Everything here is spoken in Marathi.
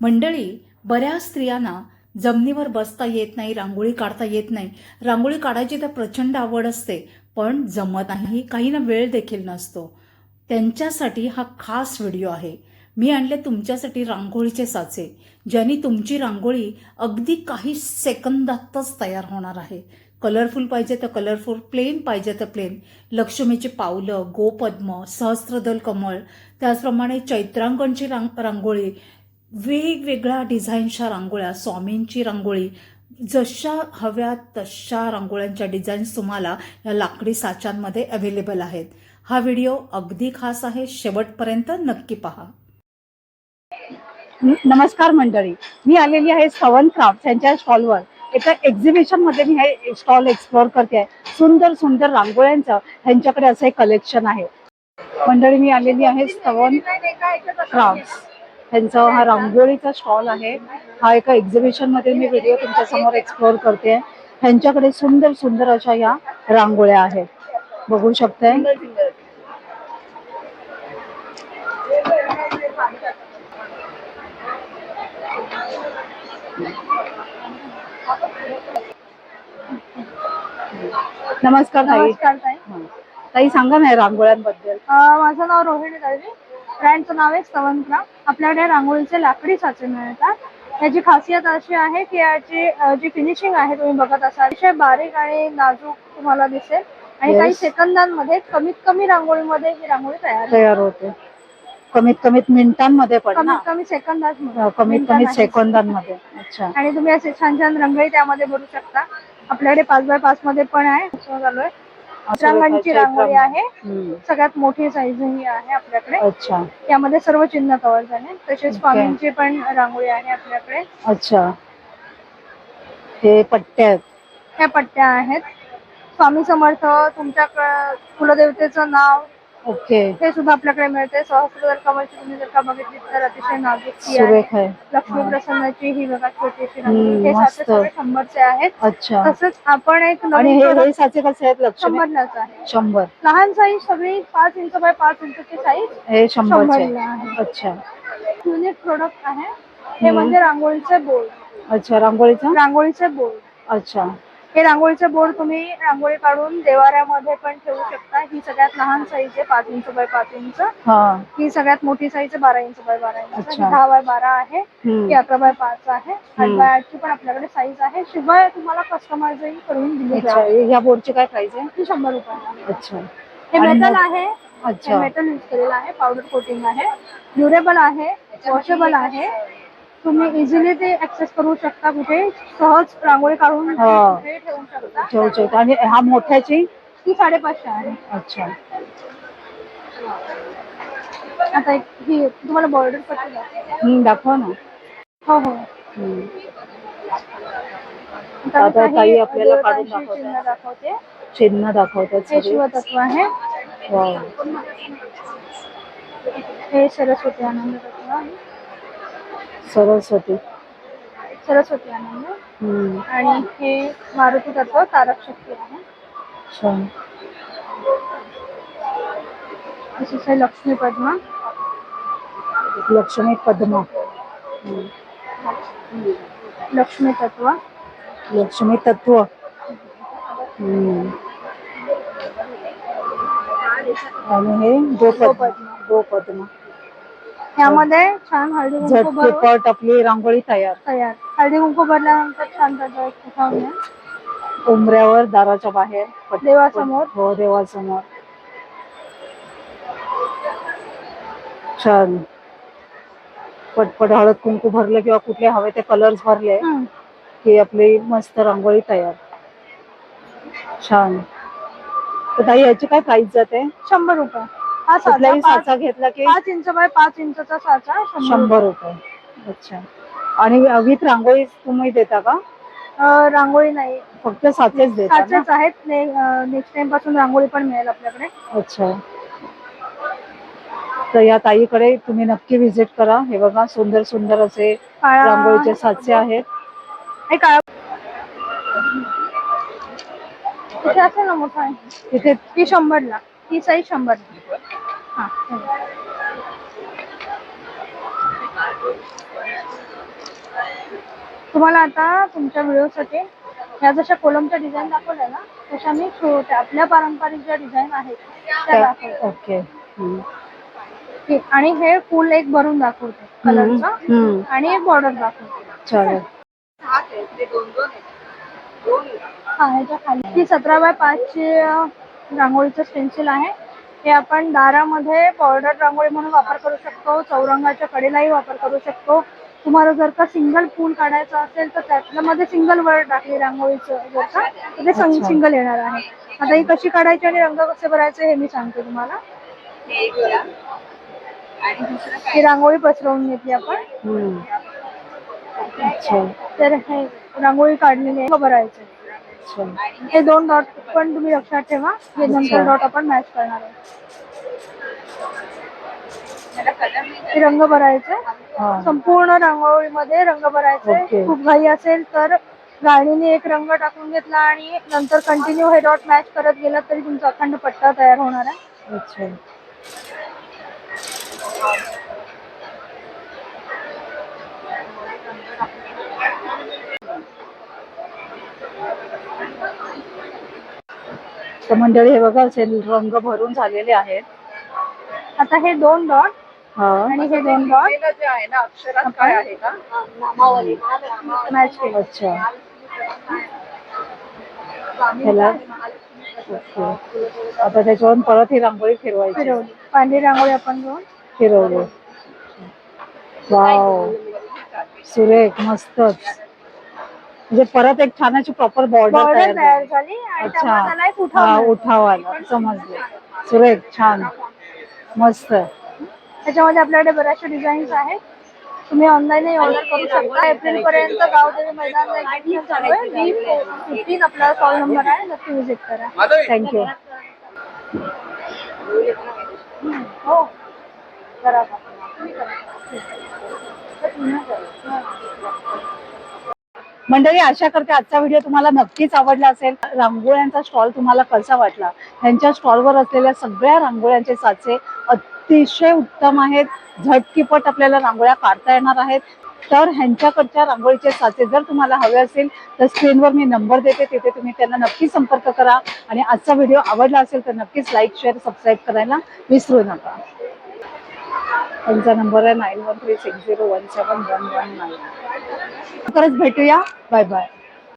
मंडळी बऱ्याच स्त्रियांना जमिनीवर बसता येत नाही रांगोळी काढता येत नाही. रांगोळी काढायची तर प्रचंड आवड असते पण जमत नाही काहींना वेळ देखील नसतो. त्यांच्यासाठी हा खास व्हिडिओ आहे. मी आणले तुमच्यासाठी रांगोळीचे साचे ज्यांनी तुमची रांगोळी अगदी काही सेकंदातच तयार होणार आहे. कलरफुल पाहिजे तर कलरफुल प्लेन पाहिजे तर प्लेन. लक्ष्मीची पावलं गोपद्म सहस्त्रदल कमळ त्याचप्रमाणे चैत्रांगणची रांग रांगोळी वेगवेगळ्या डिझाईनच्या रांगोळ्या स्वामींची रांगोळी जशा हव्या तशा रांगोळ्यांच्या डिझाईन्स तुम्हाला या लाकडी साच्यांमध्ये अवेलेबल आहेत. हा व्हिडिओ अगदी खास आहे शेवटपर्यंत नक्की पहा. नमस्कार मंडळी. मी आलेली आहे सवन क्राफ्ट यांच्या स्टॉलवर. एका एक्झिबिशनमध्ये मी हे स्टॉल एक्सप्लोअर करते आहे. सुंदर सुंदर रांगोळ्यांचं ह्यांच्याकडे असं एक कलेक्शन आहे. मंडळी मी आलेली आहे सवन क्राफ्ट. ह्यांचा हा रांगोळीचा स्टॉल आहे. हा एका एक्झिबिशनमध्ये मी व्हिडिओ तुमच्यासमोर एक्सप्लोअर करते. ह्यांच्याकडे सुंदर सुंदर अशा या रांगोळ्या आहेत. बघू शकताय. नमस्कार ताई. नमस्कार ताई. ताई सांगा ना या रांगोळ्यांबद्दल. अं, माझं नाव रोहिणी दळवी. ब्रँडचं नाव आहे स्तवनक्राम आपल्याकडे रांगोळीचे लाकडी साचे मिळतात. याची खासियत अशी आहे की याची जी फिनिशिंग आहे तुम्ही बघत असाल अतिशय बारीक आणि नाजूक तुम्हाला दिसेल. आणि. काही सेकंदांमध्ये कमीत कमी रांगोळीमध्ये ही रांगोळी तयार होते. तयार होते. कमीत कमीत मिनिटांमध्ये पण कमीत कमी सेकंदात हा, कमीत कमी सेकंदांमध्ये. अच्छा. आणि तुम्ही असे छान छान रंगही त्यामध्ये भरू शकता. आपल्याकडे पाच बाय पाच मध्ये पण आहे चालू आहे. रंगांची रांगोळी आहे. सगळ्यात मोठी साईज ही आहे आपल्याकडे. अच्छा. यामध्ये सर्व चिन्ह कव्हर झाले. तसेच. स्वामींची पण रांगोळी आहे आपल्याकडे. अच्छा. हे पट्ट्या आहेत. ह्या पट्ट्या आहेत. स्वामी समर्थ तुमच्या कुलदेवतेचं नाव ओके. हे सुद्धा आपल्याकडे मिळते सहस्त्र कमलची तुम्ही जर का बघितली तर अतिशय नाजूक ती आहे. सुरेख आहे. लक्ष्मी हा. प्रसन्नाची ही बघा छोटीशी हे साचे शंभरचे आहेत. अच्छा. तसंच आपण एक आणि नवीन हे हे product साचे कसे आहेत लक्ष्मी? शंभरलाच आहे. शंभर. लहान साईज सगळी पाच इंच बाय पाच इंचची साईज हे शंभरचे. शंभरला आहे. अच्छा. युनिक प्रोडक्ट आहे. हे हम्म. म्हणजे रांगोळीचे बोर्ड अच्छा रांगोळीचा? रांगोळीचे बोर्ड अच्छा. हे रांगोळीचे बोर्ड तुम्ही रांगोळी काढून देवाऱ्यामध्ये पण ठेवू शकता. ही सगळ्यात लहान साईज आहे पाच इंच बाय पाच इंच. हा. ही सगळ्यात मोठी साईज आहे बारा इंच बाय बारा इंच. ही अच्छा. दहा बाय बारा आहे हम्म. ही अकरा बाय पाच आहे. आठ हम्म. बाय आठची पण आपल्याकडे साईज आहे. शिवाय तुम्हाला कस्टमाइजही करून दिली अच्छा जाईल ह्या बोर्डची काय प्राइस आहे? ही शंभर रुपये अच्छा. हे आणि मेटल मग- आहे. हे अच्छा. मेटल यूज केलेलं आहे. पावडर कोटिंग आहे. ड्युरेबल आहे. वॉशेबल आहे. तुम्ही इझिली ते ऍक्सेस करू शकता कुठे सहज रांगोळी काढून हा. कुठे ठेवू शकता ठेवू शकतो आणि हा मोठ्याची ती साडेपाचशे आहे अच्छा आता एक ही तुम्हाला बॉर्डर पट्टी दाखवते. हम्म, दाखवा ना हो हो हम्म. आता मी आता काही ताई आपल्याला काढून देवतांची दाखवतात. चिन्ह दाखवते चिन्ह दाखवतात हे सगळे शिवतत्व आहे वाव. हे सरस्वती आनंद तत्व आहे. सरस्वती सरस्वती आनंद हम्म. आणि हे मारुती तत्व तारक शक्ती आहे छान तसेच हे लक्ष्मी पद्मा लक्ष्मी पद्मा हम्म. लक्ष्मी तत्व लक्ष्मी तत्व हम्म. आणि हे गोपद्म गोपद्म. यामध्ये छान हळदी कुंकू भरून झटपट आपली रांगोळी तयार. तयार. हळदी कुंकू भरल्यानंतर छान त्याचा एक उंबऱ्यावर दाराच्या बाहेर पट- देवासमोर. हो देवासमोर. छान. पटपट हळद कुंकू भरलं किंवा कुठले हवे ते कलर्स भरले हम्म. की आपली मस्त रांगोळी तयार. छान. तर ताई याची काय प्राइस जाते? शंभर रुपये. हा कुठलाही साचा घेतला की पाच इंच बाय पाच इंचचा साचा शंभर रुपये. अच्छा. आणि विथ रांगोळी तुम्ही देता का? अं, रांगोळी नाही. फक्त साचेच देता ना? साचेच आहेत. नेक्स्ट टाइमपासून रांगोळी पण मिळेल आपल्याकडे. अच्छा. तर या ताईकडे तुम्ही नक्की व्हिजिट करा. हे बघा सुंदर सुंदर असे काळा रांगोळीचे साचे आहेत. हे काळा तिथे असेल ना मोठा? आहे तिथे ती शंभरला. ही साईज शंभर. हा तुम्हाला आता तुमच्या व्हिडिओसाठी ह्या जशा कोलमच्या डिझाईन दाखवल्या ना तशा मी छोट्या आपल्या पारंपरिक ज्या डिझाईन आहेत त्या दाखवते. ओके. हम्म. ठीक. आणि हे फुल एक भरून दाखवते कलरचा. आणि एक बॉर्डर दाखवते. हा ह्याच्या खाली. ही सतरा बाय पाचची रांगोळीचं स्टेन्सिल आहे. हे आपण दारामध्ये बॉर्डर रांगोळी म्हणून वापर करू शकतो चौरंगाच्या कडेलाही वापर करू शकतो. तुम्हाला जर का सिंगल फूल काढायचं असेल तर त्याच्यामध्ये सिंगल वर टाकली रांगोळीचं जर का तर ते. सिंगल येणार आहे. आता ही कशी काढायची आणि रंग कसे भरायचे हे मी सांगते तुम्हाला. ही रांगोळी पसरवून घेतली आपण. तर हे रांगोळी काढलेली आहे. भरायचे. अच्छा हे दोन डॉट पण तुम्ही लक्षात ठेवा. हे नंतर. डॉट आपण मॅच करणार आहे हे रंग भरायचे. संपूर्ण रांगोळीमध्ये रंग भरायचे. खूप घाई असेल तर गाडीने एक रंग टाकून घेतला आणि नंतर कंटिन्यू हे डॉट मॅच करत गेला तरी तुमचा अखंड पट्टा तयार होणार आहे. अच्छा. तर मंडळी हे बघा असे रंग भरून झालेले आहेत. आता हे दोन डॉट हा. आणि हे दोन डॉट मॅच केले अच्छा. ह्याला? ओके. आता त्याच्यावरून परत ही रांगोळी फिरवायची. फिरवली. पांढरी रांगोळी आपण घेऊन. फिरवली. वाव. सुरेख मस्तच म्हणजे परत एक छान अशी प्रॉपर बॉर्डर बॉर्डर तयार झाली. अच्छा. हा उठाव उठाव आला. समजले. सुरेख छान. मस्त. त्याच्यामध्ये आपल्याकडे बऱ्याचशा डिझाईन्स आहेत. तुम्ही ऑनलाईन ऑर्डर करू शकता. एप्रिल पर्यंत गावदेवी मैदान आपला कॉल नंबर आहे. नक्की विजिट करा. थँक्यू हो. करा मंडळी आशा करते आजचा व्हिडिओ तुम्हाला नक्कीच आवडला असेल. रांगोळ्यांचा स्टॉल तुम्हाला कसा वाटला? त्यांच्या स्टॉलवर असलेल्या सगळ्या रांगोळ्यांचे साचे अतिशय उत्तम आहेत. झटकीपट आपल्याला रांगोळ्या काढता येणार आहेत. तर ह्यांच्याकडच्या रांगोळीचे साचे जर तुम्हाला हवे असेल तर स्क्रीनवर मी नंबर देते. तिथे तुम्ही त्यांना नक्की संपर्क करा. आणि आजचा व्हिडिओ आवडला असेल तर नक्कीच लाईक शेअर सबस्क्राईब करायला विसरू नका. त्यांचा नंबर आहे nine one three six zero one seven one one nine लवकरच भेटूया. Bye bye.